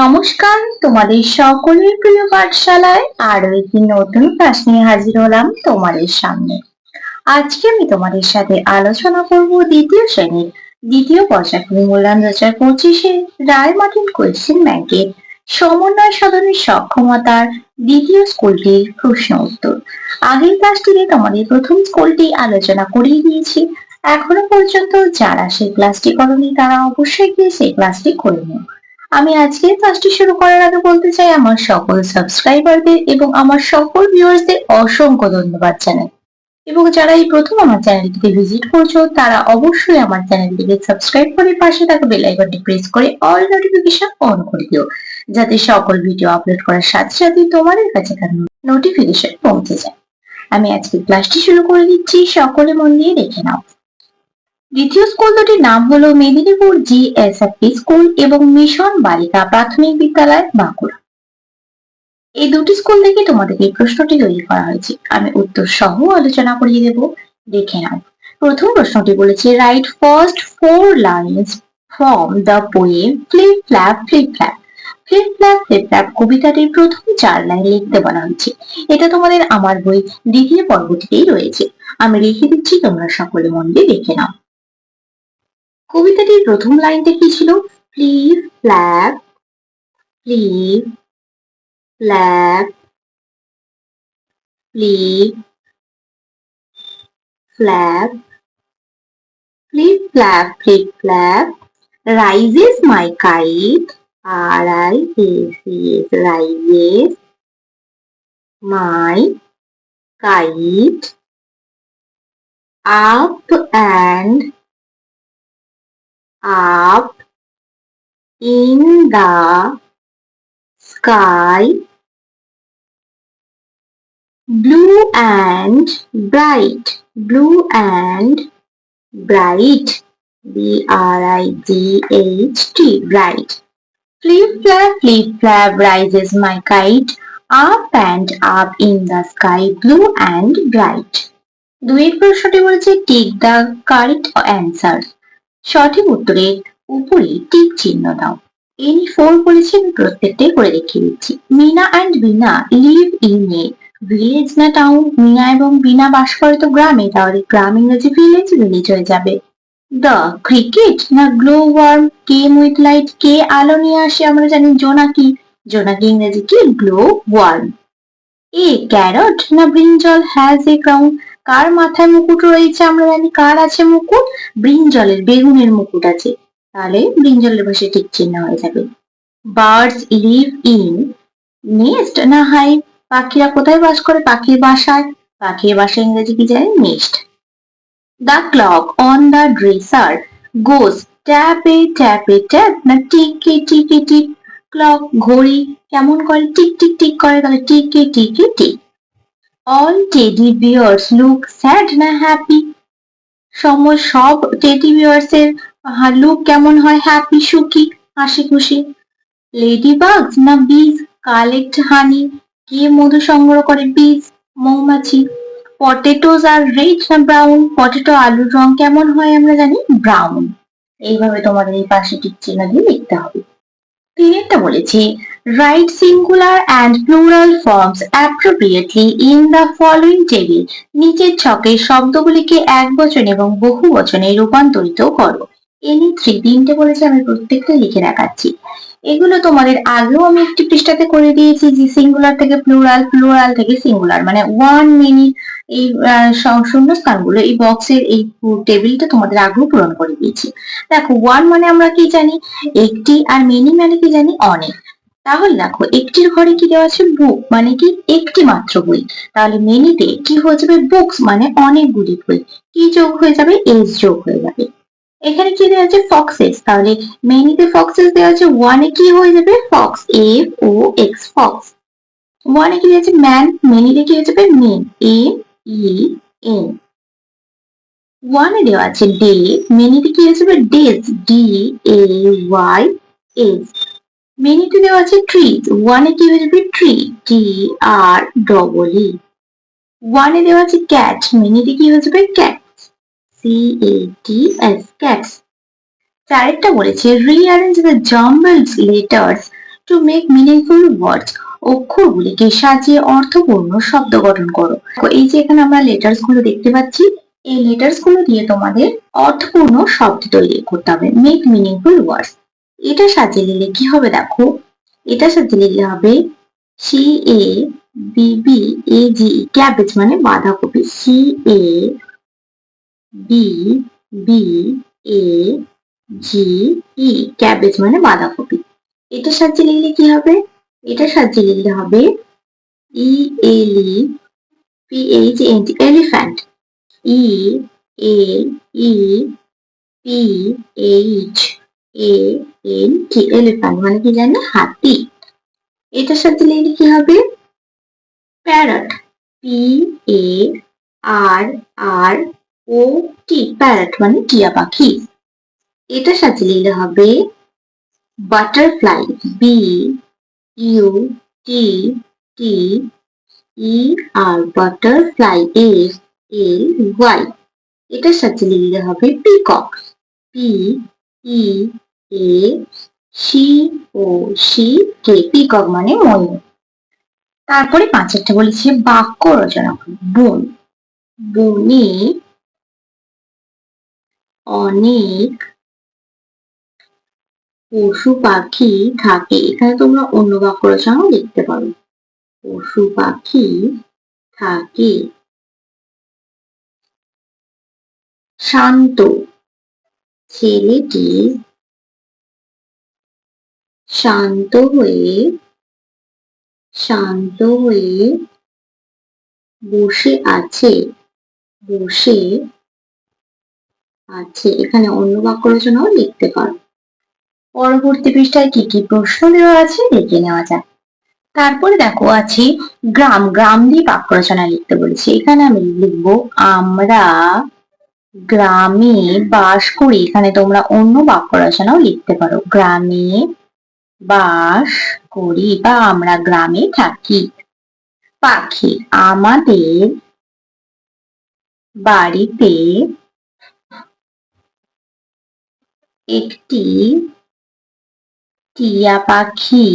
নমস্কার, তোমাদের সকলের প্রিয় পাঠশালায় আরও একটি নতুন ক্লাস নিয়ে হাজির হলাম তোমাদের সামনে। আজকে আমি তোমাদের সাথে আলোচনা করব দ্বিতীয় শ্রেণির দ্বিতীয় পর্যায়ক্রমিক মূল্যায়ন দু হাজার পঁচিশে রায় মার্টিন কোয়েশ্চেন ব্যাংকের সমন্বয় সাধনের সক্ষমতার দ্বিতীয় স্কুলটির প্রশ্ন উত্তর। আগের ক্লাসটিতে তোমাদের প্রথম স্কুলটি আলোচনা করিয়ে দিয়েছি। এখনও পর্যন্ত যারা সেই ক্লাসটি করনি, তারা অবশ্যই গিয়ে সেই ক্লাসটি করে নিও। আমি আজকের ক্লাসটি শুরু করার আগে বলতে চাই আমার সকল সাবস্ক্রাইবারদের এবং আমার সকল ভিউয়ার্সদের অসংখ্য ধন্যবাদ জানাই। এবং যারা এই প্রথম আমার চ্যানেলটিকে ভিজিট করছ, তারা অবশ্যই আমার চ্যানেলটিকে সাবস্ক্রাইব করে পাশে থাকা বেল আইকনটি প্রেস করে অল নোটিফিকেশন অন করে দিও, যাতে সকল ভিডিও আপলোড করার সাথে সাথে তোমাদের কাছে তার নোটিফিকেশন পৌঁছে যায়। আমি আজকে ক্লাসটি শুরু করে দিচ্ছি, সকলে মন দিয়ে দেখে নাও। দ্বিতীয় স্কুল দুটির নাম হলো মেদিনীপুর জি এস স্কুল এবং মিশন বালিকা প্রাথমিক বিদ্যালয় বাঁকুড়া। এই দুটি স্কুল থেকে তোমাদের এই প্রশ্নটি তৈরি করা হয়েছে। আমি উত্তর সহ আলোচনা করিয়ে দেব। দেখে নাও। প্রথম প্রশ্নটি বলেছে write first four lines from the poem flip flap flip flap flip flap flip flap কবিতাটির প্রথম চার লাইন লিখতে বলা হয়েছে। এটা তোমাদের আমার বই দ্বিতীয় পর্বটিতেই রয়েছে। আমি লিখে দিচ্ছি, তোমরা সকলে মন দিয়ে দেখে নাও। কবিতাটির প্রথম লাইনটা কি ছিল? Flip flap flip flap flip flap flip flap flip flap my kite, r i s s, rises my kite up and up in the sky blue and bright blue and bright b r i g h t bright flip flap flip flap rises my kite up and up in the sky blue and bright দুয়ের প্রশ্নটি বলেছে tick the correct answer সঠিক উত্তরের উপরে tick চিহ্ন দাও। Any four বলেছে, আমি প্রত্যেকটাই করে দেখিয়ে দিচ্ছি। Mina and Bina live in a village না টাউন মিনা এবং বিনা বাস করে তো গ্রামে, তাহলে গ্রাম ইংরেজি ভিলেজ ভিলেজ হয়ে যাবে। দ্য ক্রিকেট না glow worm came with light কে আলো নিয়ে আসে, আমরা জানি জোনাকি। জোনাকি ইংরেজি কি? গ্লো ওয়ার্ম এ ক্যারট না ব্রিঞ্জল হ্যাজ এ ক্রাউন কার মাথায় মুকুট রয়েছে আমরা জানি? কার আছে মুকুট? ব্রিঞ্জলের, বেগুনের মুকুট আছে। তাহলে ব্রিঞ্জলের পাশে ঠিক চিহ্ন হয়ে যাবে। বার্ডস লিভ ইন নেস্ট না হাই পাখিরা কোথায় বাস করে? পাখির বাসায়। পাখির বাসা ইংরেজি কি জানি nest. The clock on the dresser goes. Tap tap tap না টিকে টিকে, টিক। ক্লক ঘড়ি কেমন করে? টিক টিক টিক করে, তাহলে টিকে টিকে, tick. All teddy bears look sad না হ্যাপি সম সব টেডি বিয়ার্স এর লুক কেমন হয় হ্যাপি সুখী, হাসি খুশি। লেডি বাগস না বিজ কালেক্ট হানি কে মধু সংগ্রহ করে বীজ মৌমাছি। পটেটোজ আর রেড না ব্রাউন পটেটো আলুর রং কেমন হয় আমরা জানি ব্রাউন এইভাবে তোমাদের এই পাশে টিক চিহ্ন দিয়ে লিখতে হবে। তিনেরটা বলেছি। Write singular and plural forms appropriately in the following table নিচের ছকে শব্দগুলিকে এক বচন এবং বহু বচনে রূপান্তরিত করো। এনি থ্রি তিনটে বলেছে আমি প্রত্যেকটা লিখে দেখাচ্ছি। এগুলো তোমাদের আগেও আমি একটি পৃষ্ঠাতে করে দিয়েছি যে সিঙ্গুলার থেকে প্লুরাল প্লুরাল থেকে সিঙ্গুলার মানে ওয়ান মিনিট এই শূন্য স্থানগুলো এই বক্সের এই টেবিলটা তোমাদের আগেও পূরণ করে দিয়েছি। দেখো ওয়ান মানে আমরা কি জানি? একটি আর মেনি মানে কি জানি? অনেক। তাহলে দেখো, একটির ঘরে কি দেওয়া আছে? বুক মানে কি? একটি মাত্র বই। তাহলে মেনিতে কি হয়ে যাবে? বুকস মানে অনেকগুলি বই। কি যোগ হয়ে যাবে? এস যোগ হয়ে যাবে। এখানে কি দেওয়া আছে? ফক্সেস তাহলে মেনিতে ফক্সেস দেওয়া আছে। ওয়ানে কি হয়ে যাবে? Fox F O X fox ওয়ানে কি দেওয়া আছে? ম্যান মেনিতে কি হয়ে যাবে? মেন এ ই এন ওয়ানে দেওয়া আছে ডে মেনিতে কি হয়ে যাবে? Days D A Y S মেনিতে দেওয়া আছে ট্রিজ ওয়ানে কি হয়ে যাবে? ট্রি টি আর ডবল ই ওয়ানে দেওয়া আছে ক্যাট মেনিতে কি হয়ে যাবে? Cat C A T S cats চারেরটা বলেছে rearrange the jumbled letters to make meaningful words অক্ষরগুলিকে সাজিয়ে অর্থপূর্ণ শব্দ গঠন করো। এই যে এখানে আমরা লেটার্সগুলো দেখতে পাচ্ছি, এই লেটার্সগুলো দিয়ে তোমাদের অর্থপূর্ণ শব্দ তৈরি করতে হবে মেক মিনিংফুল ওয়ার্ডস এটা সাজিয়ে নিলে কি হবে দেখো? এটা সাজিয়ে নিলে হবে C A B B A G cabbage মানে বাঁধাকপি C A B B A G E cabbage মানে বাঁধাকপি। এটা সাজিয়ে লিখলে কি হবে? এটা সাজিয়ে লিখলে হবে E L E P H N T elephant E L E P H A N T elephant মানে কি জানে? হাতি। এটার সাথে লিখলে কি হবে? Parrot P A R R O T parrot মানে টিয়া পাখি। এটার সাথে লিখলে হবে butterfly B U T T E R butterfly S L Y এটার সাথে লিখলে হবে peacock P E A C O C K peacock মানে ময়ূর। তারপরে পাঁচেরটা বলেছে বাক্য রচনা। বন। বনে অনেক পশু পাখি থাকে। এখানে তোমরা অন্য বাক্য রচনাও লিখতে পারো। পশু পাখি থাকে। শান্ত ছেলেটি শান্ত হয়ে শান্ত হয়ে বসে আছে। বসে আছে, এখানে অন্য বাক্য রচনাও লিখতে পারো। পরবর্তী পৃষ্ঠায় কি কি প্রশ্ন দেওয়া আছে দেখে নেওয়া যাক। তারপরে দেখো, আছে গ্রাম গ্রাম দিয়ে বাক্য রচনা লিখতে বলেছি। এখানে আমি লিখব, আমরা গ্রামে বাস করি। এখানে তোমরা অন্য বাক্য রচনাও লিখতে পারো। গ্রামে বাস করি বা আমরা গ্রামে থাকি। পাখি, আমাদের বাড়িতে একটি টিয়া পাখি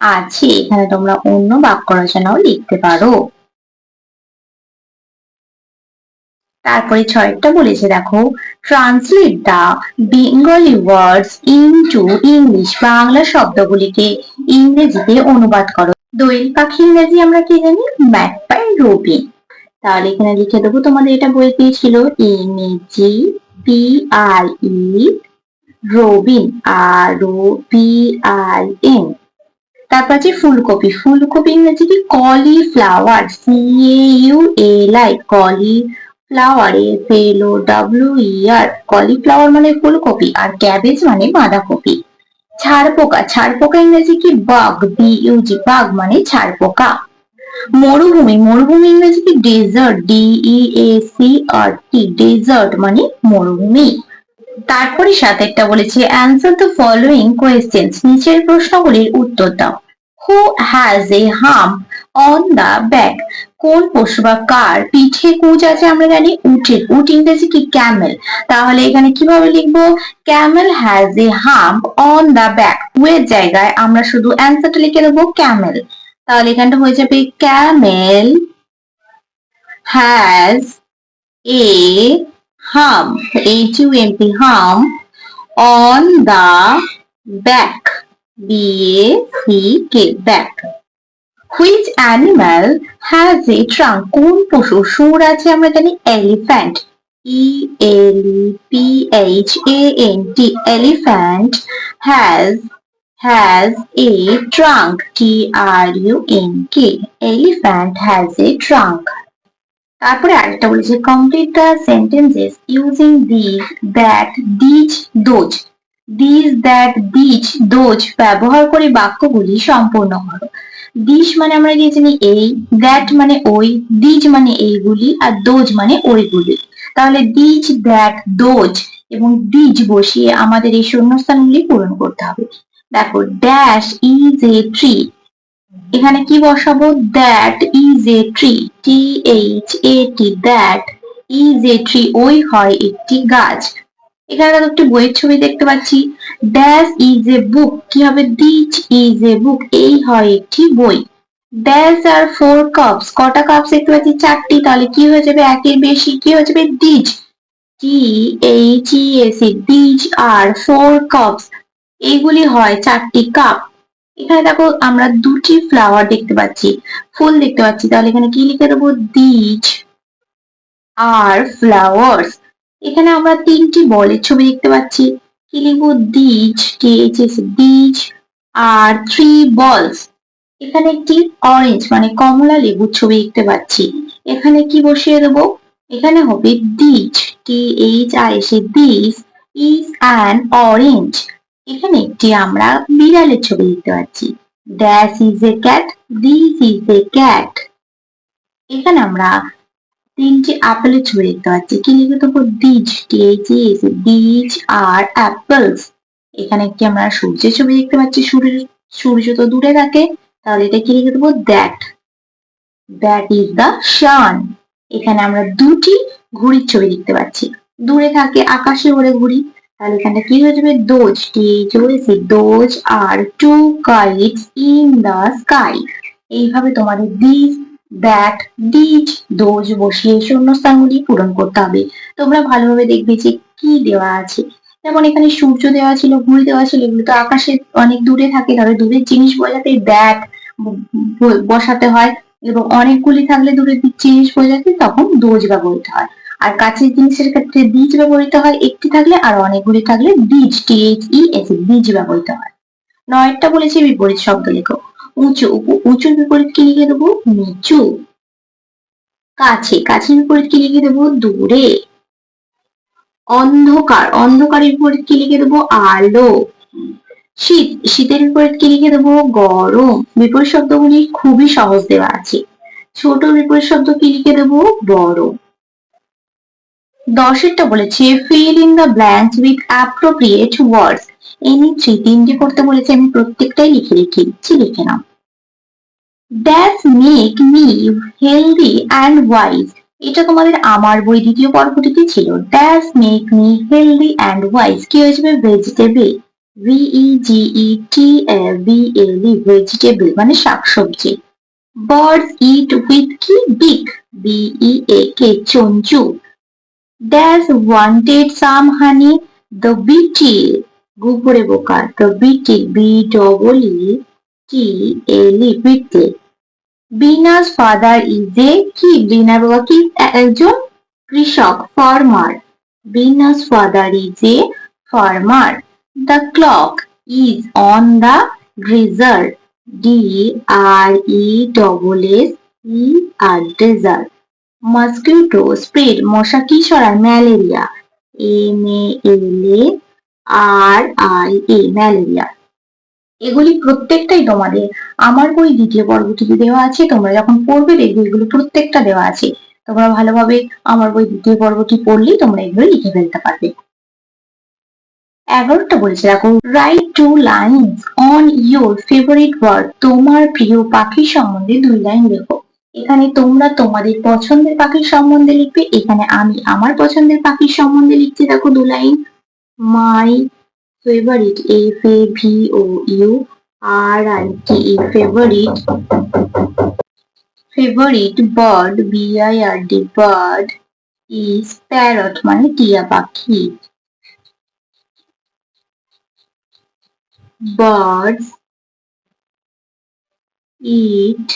আছে। এখানে তোমরা অন্য বাক্য রচনাও লিখতে পারো। তারপরে ছয়টা বলেছে, দেখো translate the Bengali words into English Bangla শব্দগুলিকে ইংরেজিতে অনুবাদ করো। দোয়েল পাখি ইংরেজি আমরা কি জানি? ম্যাকপাই রবিন তাহলে এখানে লিখে দেবো, তোমাদের এটা বইতে ছিল? M A G P I E robin R O P I N তারপর আছে ফুলকপি। ফুলকপি ইংরেজি কি cauliflower C A U L I cauliflower F L O W E R cauliflower মানে ফুলকপি আর ক্যাবেজ মানে বাঁধাকপি। ছাড় পোকা ছাড় পোকা ইংরেজি কি? Bug B U G bug মানে ছাড় পোকা মরুভূমি মরুভূমি ইংরেজি desert D E A C R T desert মানে মরুভূমি। তারপরে সাথে একটা বলেছে অ্যান্সার দ্য ফলোইং কোয়েশ্চেন্স নিচের প্রশ্নগুলির উত্তর দাও। Who has a hump on the back কোন পশু বা কার পিঠে কুচ আছে আমরা জানি? উটের। উট ইংরেজি কি? ক্যামেল তাহলে এখানে কীভাবে লিখব? Camel has a hump on the back এর জায়গায় আমরা শুধু অ্যান্সারটা লিখে দেবো ক্যামেল তাহলে এখানটা হয়ে যাবে camel has a hump H U M P hump on the back B A C K back which animal has a trunk কোন পশু? সুর আছে আমরা জানি elephant E L P H A N T elephant has has a trunk. T R U N K. Elephant has a trunk. তারপরে আরেকটা বলেছে complete the sentences using this that these those this that these those ব্যবহার করে বাক্যগুলি সম্পূর্ণ করো। This মানে আমরা কি জানি এই দ্যাট মানে ওই দিজ মানে এইগুলি, আর দোজ মানে ওইগুলি। তাহলে দিজ দ্যাট দোজ এবং দিজ বসিয়ে আমাদের এই শূন্যস্থানগুলি পূরণ করতে হবে। দেখো ড্যাশ ইজ এ ট্রি এখানে কি বসাবো? That is a tree T H A T that is a tree ওই হয় একটি গাছ। এখানে দেখো একটি বইয়ের ছবি দেখতে পাচ্ছি। দ্যাস ইজ এ বুক কি হবে? দিচ ইজ এ বুক এই হয় একটি বই। দ্যাস আর ফোর কাপস কটা কাপস দেখতে পাচ্ছি? চারটি। তাহলে কি হয়ে যাবে? একের বেশি, কি হয়ে যাবে? These T H E S E these are four cups এইগুলি হয় চারটি কাপ এখানে দেখো আমরা দুটি ফ্লাওয়ার দেখতে পাচ্ছি। ফুল দেখতে পাচ্ছি। তাহলে এখানে কি লিখে দেবো? দিজ আর ফ্লাওয়ার্স এখানে আমরা তিনটি বলের ছবি দেখতে পাচ্ছি। কি লিখব? These T H S these are three balls এখানে একটি অরেঞ্জ মানে কমলা লেবুর ছবি দেখতে পাচ্ছি। এখানে কি বসিয়ে দেবো? এখানে হবে these T H I S this is an orange এখানে একটি আমরা বিড়ালের ছবি দেখতে পাচ্ছি। That's is a cat this is a cat এখানে আমরা তিনটি আপেলের ছবি দেখতে পাচ্ছি। কি লিখে দেবো? These T H S these are apples এখানে একটি আমরা সূর্যের ছবি দেখতে পাচ্ছি। সূর্য সূর্য তো দূরে থাকে, তাহলে এটা কি লিখে দেবো? That that is the sun এখানে আমরা দুটি ঘুড়ির ছবি দেখতে পাচ্ছি। দূরে থাকে আকাশে ওড়ে ঘুড়ি। তাহলে এখানে কি হয়ে যাবে? দোজ টি চলেছে those are two kites in the sky. এইভাবে তোমাদের দিস, দ্যাট, ডিজ, দোজ বসিয়ে শূন্যস্থানগুলি পূরণ করতে হবে। তোমরা ভালোভাবে দেখবে যে কি দেওয়া আছে। যেমন এখানে সূর্য দেওয়া ছিল ঘুড়ি দেওয়া ছিল, এগুলো তো আকাশে অনেক দূরে থাকে, তাহলে দূরের জিনিস বোঝাতে দ্যাট বসাতে হয়। এবং অনেকগুলি থাকলে দূরের জিনিস বোঝাতে তখন দোজ ব্যবহৃত হয়। আর কাছের জিনিসের ক্ষেত্রে বীজ ব্যবহৃত হয়। একটি থাকলে আর অনেকগুলি থাকলে বীজ টি এইচ ই, এস বীজ ব্যবহৃত হয়। নয়টা বলেছে বিপরীত শব্দ লেখো। উঁচু উঁচুর বিপরীত কি লিখে দেবো? নিচু। কাছে, কাছের বিপরীত কি লিখে দেবো? দূরে। অন্ধকার, অন্ধকারের বিপরীত কি লিখে দেবো? আলো। শীত, শীতের বিপরীত কি লিখে দেবো? গরম। বিপরীত শব্দগুলি খুবই সহজ দেওয়া আছে। ছোট বিপরীত শব্দ কি লিখে দেবো? বড়। দশেরটা বলেছে fill in the blanks with appropriate words any নিচ্ছি তিনটি করতে বলেছে, আমি প্রত্যেকটাই লিখে রেখে দিচ্ছি লিখে নাও। That's make me healthy and wise এটা তোমাদের আমার বই দ্বিতীয় পর্বটিতে ছিল। That's make me healthy and wise কি হয়ে যাবে? Vegetable V G T B L vegetable মানে শাকসবজি। বার্ডস ইট উইথ কি? বিগ বিই এ কে চঞ্চু। Daz wanted some honey. The beetle, গুপরে বোকা the beetle, b double e t l e beetle. বিনা's father is a কি বিনার বাবা কি একজন কৃষক farmer. বিনা's father is a farmer. The clock is on the dresser. D R E double S E R dresser. Mosquito, spread, মশা কি ছড়ায় malaria. M L A R I A malaria. এগুলি প্রত্যেকটাই তোমাদের। আমার বই দ্বিতীয় পর্বটিতে দেওয়া আছে, তোমরা যখন পড়বে দেখবে এগুলো প্রত্যেকটা দেওয়া আছে। তোমরা ভালোভাবে আমার বই দ্বিতীয় পর্বটি পড়লেই তোমরা এগুলো লিখে ফেলতে পারবে। এগারোটা বলেছে, দেখো write two line on your favourite word তোমার প্রিয় পাখি সম্বন্ধে দুই লাইন লেখো। এখানে তোমরা তোমাদের পছন্দের পাখির সম্বন্ধে লিখবে, এখানে আমি আমার পছন্দের পাখির সম্বন্ধে লিখছি দেখো দু line. My favourite F A V O U R I E favourite favourite bird B I R D bird is parrot মানে টিয়া পাখি। Birds eat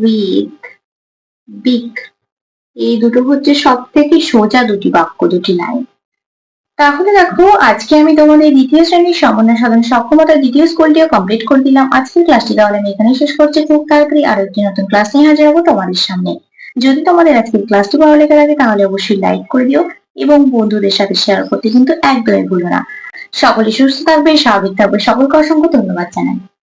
with big, এই দুটো হচ্ছে সব থেকে সোজা দুটি বাক্য, দুটি লাইন তাহলে দেখো, আজকে আমি তোমাদের দ্বিতীয় শ্রেণির সমন্বয় সাধন সক্ষমতা দ্বিতীয় স্কুলটিও কমপ্লিট করে দিলাম। আজকের ক্লাসটি তাহলে আমি এখানে শেষ করছি। খুব তাড়াতাড়ি আরও একটি নতুন ক্লাস নিয়ে হাজির হব তোমাদের সামনে। যদি তোমাদের আজকের ক্লাসটি ভালো লেগে থাকে, তাহলে অবশ্যই লাইক করে দিও এবং বন্ধুদের সাথে শেয়ার করতে কিন্তু একদমই ভুলো না। সকলে সুস্থ থাকবে স্বাভাবিক থাকবে সকলকে অসংখ্য ধন্যবাদ জানাই।